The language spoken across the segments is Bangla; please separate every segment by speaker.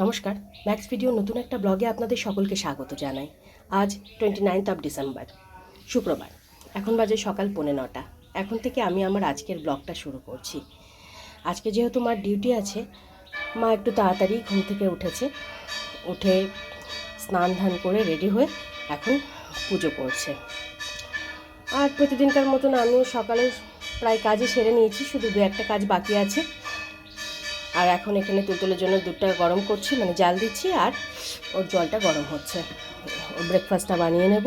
Speaker 1: নমস্কার ম্যাক্স ভিডিও নতুন একটা ব্লগে আপনাদের সকলকে স্বাগত জানাই। আজ টোয়েন্টি নাইনথ অফ ডিসেম্বর শুক্রবার। এখন বাজে সকাল পৌনে নটা। এখন থেকে আমি আমার আজকের ব্লগটা শুরু করছি। আজকে যেহেতু মার ডিউটি আছে, মা একটু তাড়াতাড়ি ঘুম থেকে উঠেছে। উঠে স্নান ধান করে রেডি হয়ে এখন পুজো করছে। আর প্রতিদিনকার মতন আমিও সকালে প্রায় কাজই সেরে নিয়েছি, শুধু দু একটা কাজ বাকি আছে। আর এখন এখানে তুলতুলের জন্য দুধটা গরম করছি মানে জাল দিচ্ছি আর ওর জলটা গরম হচ্ছে। ব্রেকফাস্টটা বানিয়ে নেব।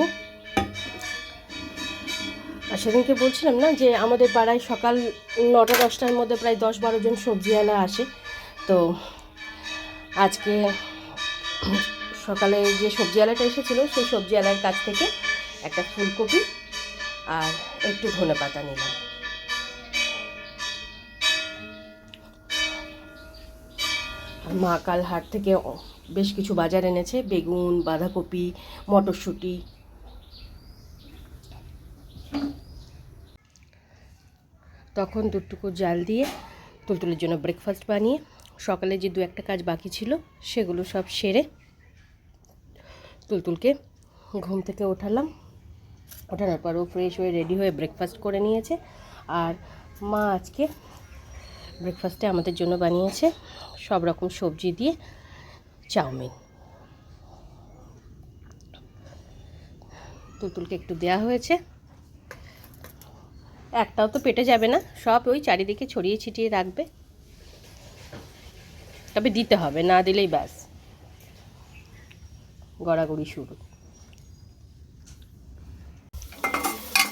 Speaker 1: আর সেদিনকে বলছিলাম না যে আমাদের পাড়ায় সকাল নটা দশটার মধ্যে প্রায় দশ বারো জন সবজিওয়ালা আসে। তো আজকে সকালে যে সবজিওয়ালাটা এসেছিল, সেই সবজিওয়ালার কাছ থেকে একটা ফুলকপি আর একটু ধনে পাতা নিলাম। মা কাল হাট থেকে বেশ কিছু বাজার এনেছে। বেগুন, বাঁধাকপি, মটরশুঁটি। তখন দুটুকু জাল দিয়ে তুলতুলের জন্য ব্রেকফাস্ট বানিয়ে, সকালে যে দু একটা কাজ বাকি ছিল, সেগুলো সব সেরে তুলতুলকে ঘুম থেকে ওঠালাম। ওঠানোর পর ও ফ্রেশ হয়ে রেডি হয়ে ব্রেকফাস্ট করে নিয়েছে। আর মা আজকে ব্রেকফাস্টে আমাদের জন্য বানিয়েছে। সব রকম সবজি দিয়ে চাউমিন। তুলতুলকে একটু দেয়া হয়েছে। একটাও তো পেটে যাবে না, সব ওই চারিদিকে ছড়িয়ে ছিটিয়ে রাখবে। তবে দিতে হবে, না দিলেই ব্যাস। গড়াগড়ি শুরু।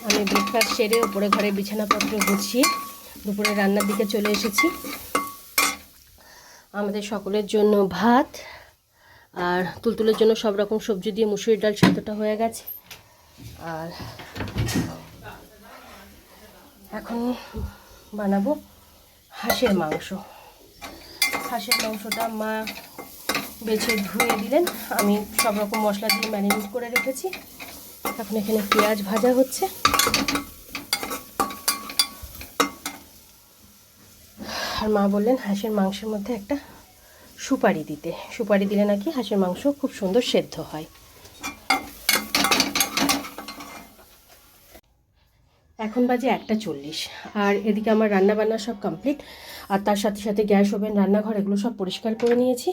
Speaker 1: আমি ব্রেকফাস্ট সেরে ওপরে ঘরে বিছানাপত্র গুছিয়ে দুপুরে রান্নার দিকে চলে এসেছি। আমাদের সকলের জন্য ভাত আর তুলতুলের জন্য সব রকম সবজি দিয়ে মুসুরির ডাল সেদ্ধটা হয়ে গেছে। আর এখন বানাবো হাঁসের মাংস। হাঁসের মাংসটা মা বেছে ধুয়ে দিলেন। আমি সব রকম মশলা দিয়ে ম্যারিনেট করে রেখেছি। এখন এখানে পেঁয়াজ ভাজা হচ্ছে। আর মা বললেন, হাঁসের মাংসের মধ্যে একটা সুপারি দিতে। সুপারি দিলে নাকি হাঁসের মাংস খুব সুন্দর সেদ্ধ হয়। এখন বাজে একটা চল্লিশ, আর এদিকে আমার রান্না বান্না সব কমপ্লিট আর তার সাথে সাথে গ্যাস ওভেন, রান্নাঘর, এগুলো সব পরিষ্কার করে নিয়েছি।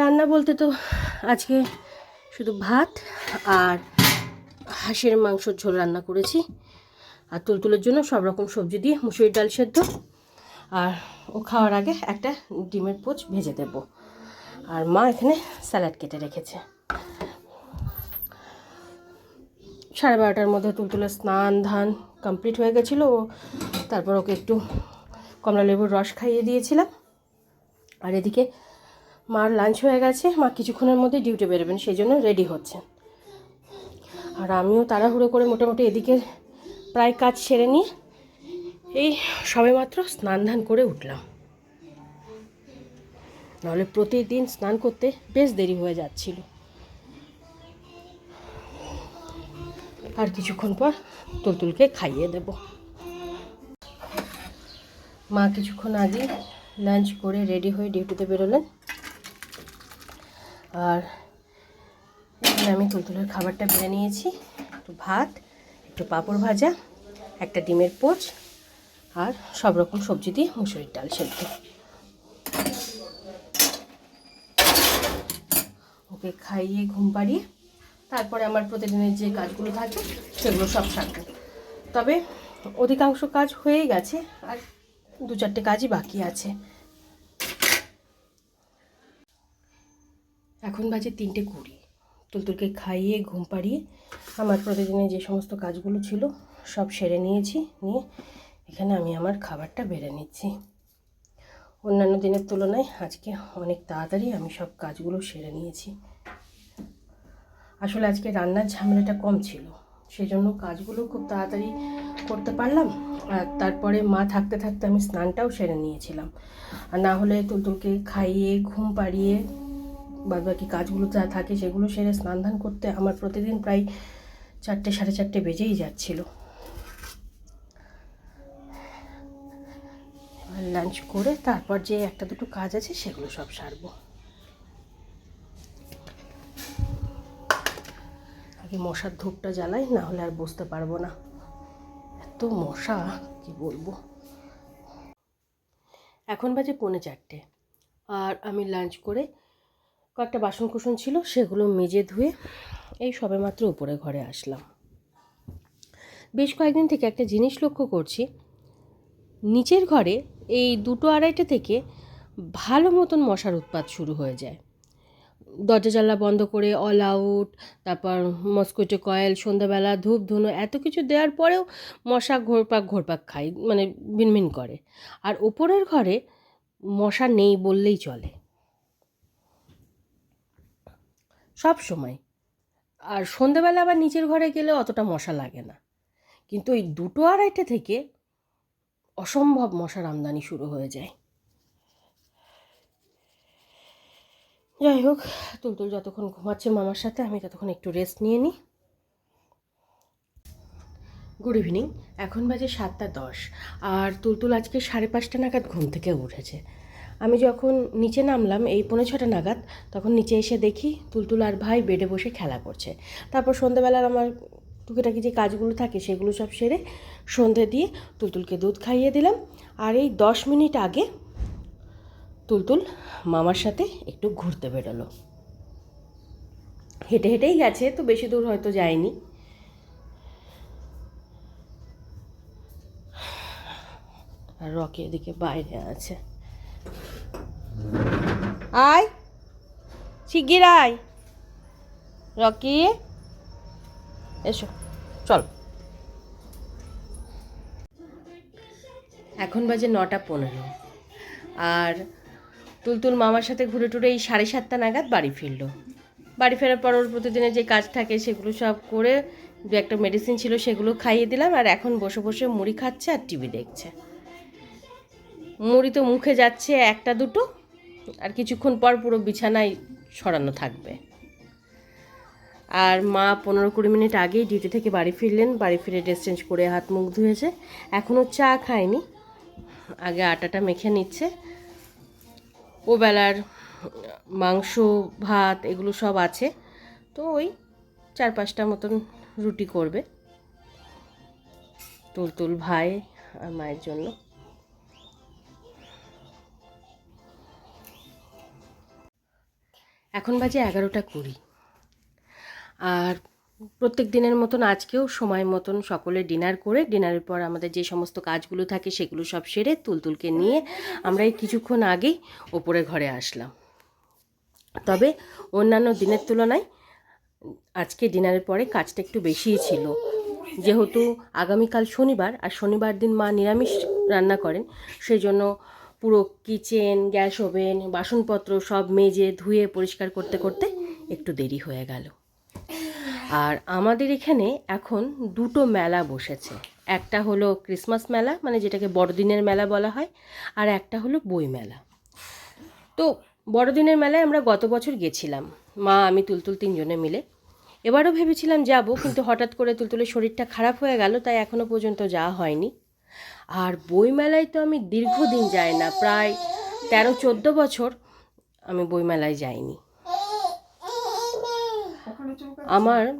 Speaker 1: রান্না বলতে তো আজকে শুধু ভাত আর হাঁসের মাংসর ঝোল রান্না করেছি। আর তুলতুলের জন্য সব রকম সবজি দিয়ে মুসুরির ডাল সেদ্ধ। আর ও খাওয়ার আগে একটা ডিমের পোচ ভেজে দেব। আর মা এখানে স্যালাড কেটে রেখেছে। সাড়ে বারোটার মধ্যে তুলতুলে স্নান, ধান কমপ্লিট হয়ে গেছিল। ও তারপর ওকে একটু কমলা লেবুর রস খাইয়ে দিয়েছিলাম। আর এদিকে মার লাঞ্চ হয়ে গেছে। মা কিছুক্ষণের মধ্যে ডিউটি বেরোবেন, সেই জন্য রেডি হচ্ছেন আর আমিও তাড়াহুড়ো করে মোটামুটি এদিকে প্রায় কাজ সেরে নিয়ে এই সবেমাত্র স্নান ধান করে উঠলাম। নাহলে প্রতিদিন স্নান করতে বেশ দেরি হয়ে যাচ্ছিল। আর কিছুক্ষণ পর তুলতুলকে খাইয়ে দেব। মা কিছুক্ষণ আগে লাঞ্চ করে রেডি হয়ে ডিউটিতে বেরোলেন। আর আমি তুলতুলের খাবারটা বেড়ে নিয়েছি। একটু ভাত, একটু পাঁপড় ভাজা, একটা ডিমের পোচ আর সব রকম সবজি দিয়ে মুসুরির ডাল সেদ্ধ। ওকে খাইয়ে, ঘুম পাড়িয়ে তারপরে আমার প্রতিদিনের যে কাজগুলো থাকে সেগুলো সব সারবো। তবে অধিকাংশ কাজ হয়েই গেছে আর দু চারটে কাজই বাকি আছে। এখন বাজে তিনটে কুড়ি। তুলতুলকে খাইয়ে, ঘুম পাড়িয়ে আমার প্রতিদিনের যে সমস্ত কাজগুলো ছিল সব সেরে নিয়েছি, নিয়ে এখানে আমি আমার খাবারটা বেড়ে নিচ্ছি। অন্যান্য দিনের তুলনায় আজকে অনেক তাড়াতাড়ি আমি সব কাজগুলো সেরে নিয়েছি। আসলে আজকে রান্নার ঝামেলাটা কম ছিল সেই জন্য কাজগুলো খুব তাড়াতাড়ি করতে পারলাম। আর তারপরে মা থাকতে থাকতে আমি স্নানটাও সেরে নিয়েছিলাম। আর না হলে তুলতুলকে খাইয়ে, ঘুম পাড়িয়ে বাদ বাকি কাজগুলো যা থাকে সেগুলো সেরে স্নান ধান করতে আমার প্রতিদিন প্রায় চারটে, সাড়ে চারটে বেজেই যাচ্ছিল। লাঞ্চ করে তারপর যে একটা দুটো কাজ আছে সেগুলো সব সারবো। আগে মশার ধূপটা জ্বালাই, না হলে আর বসতে পারব না। এত মশা, কি বলব? এখন বাজে পৌনে চারটে। আর আমি লাঞ্চ করে কয়েকটা বাসন কুসন ছিল, সেগুলো মেজে ধুয়ে এই সবে মাত্র উপরে ঘরে আসলাম। বেশ কয়েকদিন থেকে একটা জিনিস লক্ষ্য করছি, নিচের ঘরে এই দুটো আড়াইটে থেকে ভালো মতন মশার উৎপাত শুরু হয়ে যায়। দরজা জানলা বন্ধ করে অল আউট তারপর মস্কুইটো কয়েল, সন্ধ্যাবেলা ধূপ ধুনো, এত কিছু দেওয়ার পরেও মশা ঘোরপাক ঘোরপাক খায় মানে বিনমিন করে। আর ওপরের ঘরে মশা নেই বললেই চলে। সব সময়। আর সন্ধ্যাবেলা আবার নিচের ঘরে গেলে অতটা মশা লাগে না। কিন্তু ওই দুটো আড়াইটে থেকে অসম্ভব মশার আমদানি শুরু হয়ে যায়। যাই হোক, তুলতুল যতক্ষণ ঘুমাচ্ছে মামার সাথে, আমি ততক্ষণ একটু রেস্ট নিয়ে নিই। গুড ইভিনিং এখন বাজে সাতটা দশ, আর তুলতুল আজকে সাড়ে পাঁচটা নাগাদ ঘুম থেকে উঠেছে। আমি যখন নিচে নামলাম, এই পৌনে ছটা নাগাদ, তখন নিচে এসে দেখি তুলতুল আর ভাই বেডে বসে খেলা করছে। তারপর সন্ধ্যাবেলার আমার টুকিটাকি যে কাজগুলো থাকে সেগুলো সব সেরে সন্ধে দিয়ে তুলতুলকে দুধ খাইয়ে দিলাম। আর এই দশ মিনিট আগে তুলতুল মামার সাথে একটু ঘুরতে বেরোলো। হেঁটে হেঁটেই গেছে, তো বেশি দূর হয়তো যায়নি। আর রকি এদিকে বাইরে আছে। আয়, শিগগির আয়। রকি? এসো। চল। এখন বাজে নটা পনেরো। আর তুলতুল মামার সাথে ঘুরে টুরে এই সাড়ে সাতটা নাগাদ বাড়ি ফিরলো। বাড়ি ফেরার পর ওর প্রতিদিনের যে কাজ থাকে সেগুলো সব করে দু একটা মেডিসিন ছিল সেগুলো খাইয়ে দিলাম আর এখন বসে বসে মুড়ি খাচ্ছে আর টিভি দেখছে। মুড়ি তো মুখে যাচ্ছে একটা দুটো আর কিছুক্ষণ পর পুরো বিছানায় সরানো থাকবে। আর মা পনেরো কুড়ি মিনিট আগেই ডিউটি থেকে বাড়ি ফিরলেন। বাড়ি ফিরে ড্রেস চেঞ্জ করে হাত মুখ ধুয়েছে। এখনও চা খায়নি। আগে আটাটা মেখে নিচ্ছে। ও বেলার মাংস, ভাত এগুলো সব আছে। তো ওই চার পাঁচটা মতন রুটি করবে। তুলতুল ভাই আর মায়ের জন্য। এখন বাজে এগারোটা কুড়ি। আর প্রত্যেক দিনের মতন আজকেও সময় মতন সকলে ডিনার করে, ডিনারের পর আমাদের যে সমস্ত কাজগুলো থাকে সেগুলো সব সেরে তুলতুলকে নিয়ে আমরা এই কিছুক্ষণ আগেই ওপরে ঘরে আসলাম। তবে অন্যান্য দিনের তুলনায় আজকে ডিনারের পরে কাজটা একটু বেশিই ছিল। যেহেতু আগামীকাল শনিবার আর শনিবার দিন মা নিরামিষ রান্না করেন সেই জন্য পুরো কিচেন, গ্যাস ওভেন, বাসনপত্র সব মেজে ধুয়ে পরিষ্কার করতে করতে একটু দেরি হয়ে গেল। আর আমাদের এখানে এখন দুটো মেলা বসেছে। একটা হলো ক্রিসমাস মেলা মানে যেটাকে বড়দিনের মেলা বলা হয়, আর একটা হলো বই মেলা। তো বড়দিনের মেলায় আমরা গত বছর গেছিলাম, মা, আমি, তুলতুল তিনজনে মিলে। এবারও ভেবেছিলাম যাব, কিন্তু হঠাৎ করে তুলতুলের শরীরটা খারাপ হয়ে গেল, তাই এখনও পর্যন্ত যাওয়া হয়নি। আর বইমেলায় তো আমি দীর্ঘদিন যাই না, প্রায় তেরো, চোদ্দ বছর আমি বইমেলায় যাইনি। আমার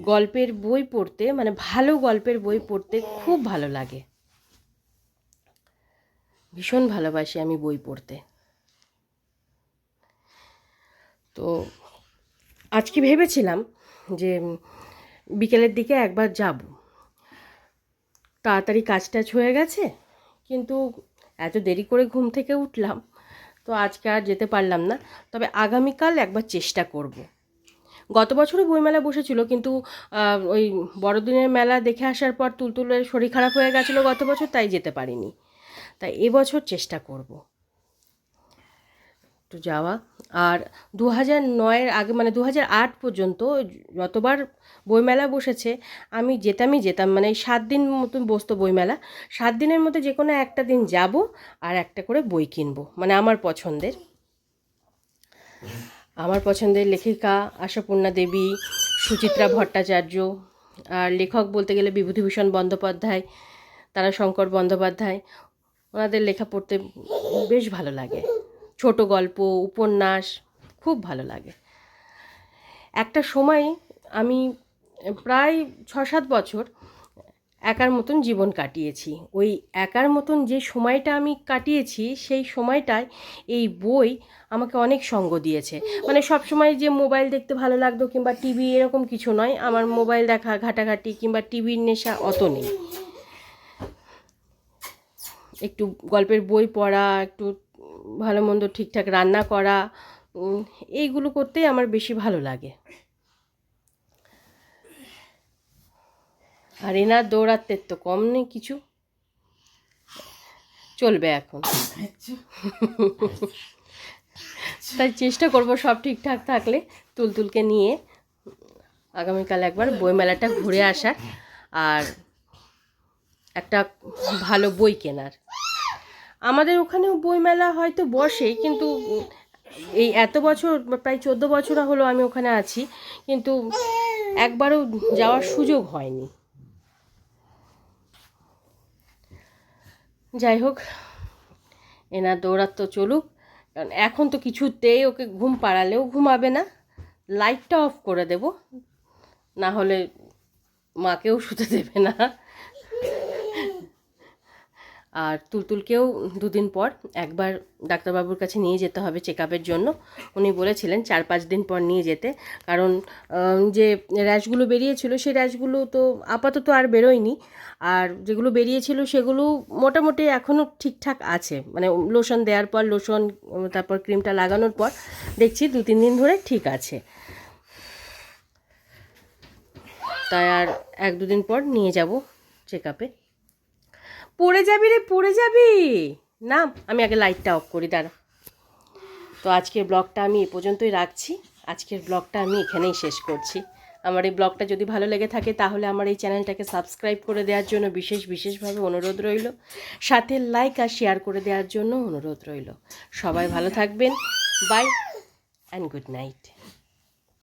Speaker 1: গল্পের বই পড়তে মানে ভালো গল্পের বই পড়তে খুব ভালো লাগে। ভীষণ ভালোবাসি আমি বই পড়তে। তো আজকে ভেবেছিলাম যে বিকেলের দিকে একবার যাব। তাড়াতাড়ি কাজ টাজ হয়ে গেছে কিন্তু এত দেরি করে ঘুম থেকে উঠলাম তো আজকে আর যেতে পারলাম না। তবে আগামীকাল একবার চেষ্টা করব। গত বছরও বইমেলা বসেছিল, কিন্তু ওই বড়দিনের মেলা দেখে আসার পর তুলতুলের শরীর খারাপ হয়ে গেছিল গত বছর, তাই যেতে পারিনি। তাই এবছর চেষ্টা করব। একটু যাওয়া। আর দু হাজার নয়ের আগে মানে দু হাজার আট পর্যন্ত যতবার বইমেলা বসেছে, আমি যেতামই যেতাম মানে সাত দিন মতন বসতো বইমেলা, সাত দিনের মধ্যে যে কোনো একটা দিন যাব আর একটা করে বই কিনবো মানে আমার পছন্দের। আমার পছন্দের লেখিকা আশাপূর্ণা দেবী, সুচিত্রা ভট্টাচার্য, আর লেখক বলতে গেলে বিভূতিভূষণ বন্দ্যোপাধ্যায়, তারাশঙ্কর বন্দ্যোপাধ্যায়। ওনাদের লেখা পড়তে বেশ ভালো লাগে। ছোট গল্প, উপন্যাস, খুব ভালো লাগে। একটা সময় আমি প্রায় ছ সাত বছর একার মতন জীবন কাটিয়েছি। ওই একার মতন যে সময়টা আমি কাটিয়েছি, সেই সময়টায় এই বই আমাকে অনেক সঙ্গ দিয়েছে। মানে সব সময় যে মোবাইল দেখতে ভালো লাগতো কিংবা টিভি এরকম কিছু নয়, আমার মোবাইল দেখা, ঘাটাঘাটি কিংবা টিভির নেশা অত নেই। একটু গল্পের বই পড়া, একটু ভালো মন্দ ঠিকঠাক রান্না করা এইগুলো করতেই আমার বেশি ভালো লাগে। আর এনার দৌড়াতে তো কম নেই কিছু। চলবে এখন। তাই চেষ্টা করব সব ঠিকঠাক থাকলে তুলতুলকে নিয়ে আগামীকাল একবার বইমেলাটা ঘুরে আসার। আর একটা ভালো বই কেনার। আমাদের ওখানেও বইমেলা হয়তো বসে, কিন্তু এই এত বছর, প্রায় চোদ্দ বছর হলো আমি ওখানে আছি, কিন্তু একবারও যাওয়ার সুযোগ হয়নি। যাই হোক, এনার দৌড়াত তো চলুক। কারণ এখন তো কিছুতেই ওকে ঘুম পাড়ালেও ঘুমাবে না। লাইটটা অফ করে দেব। না হলে মাকেও শুতে দেবে না। আর তুলতুলকেও দুদিন পর একবার ডাক্তারবাবুর কাছে নিয়ে যেতে হবে চেক জন্য। উনি বলেছিলেন চার পাঁচ দিন পর নিয়ে যেতে। কারণ যে র্যাশগুলো বেরিয়েছিল, সেই র্যাশগুলো তো আপাতত আর বেরোয়নি। আর যেগুলো বেরিয়েছিল, সেগুলো মোটামুটি এখনও ঠিকঠাক আছে। মানে লোশন দেওয়ার পর, লোশন, তারপর ক্রিমটা লাগানোর পর দেখছি দু তিন দিন ধরে ঠিক আছে। তাই আর এক দুদিন পর নিয়ে যাব চেক আপে পড়ে যাবি রে, পড়ে যাবি। না, আমি আগে লাইটটা অফ করি, দাঁড়া। তো আজকের ব্লগটা আমি এ পর্যন্তই রাখছি। আজকের ব্লগটা আমি এখানেই শেষ করছি। আমার এই ব্লগটা যদি ভালো লেগে থাকে, তাহলে আমার এই চ্যানেলটাকে সাবস্ক্রাইব করে দেওয়ার জন্য বিশেষ, বিশেষভাবে অনুরোধ রইল। সাথে লাইক আর শেয়ার করে দেওয়ার জন্য অনুরোধ রইল। সবাই ভালো থাকবেন। By and good night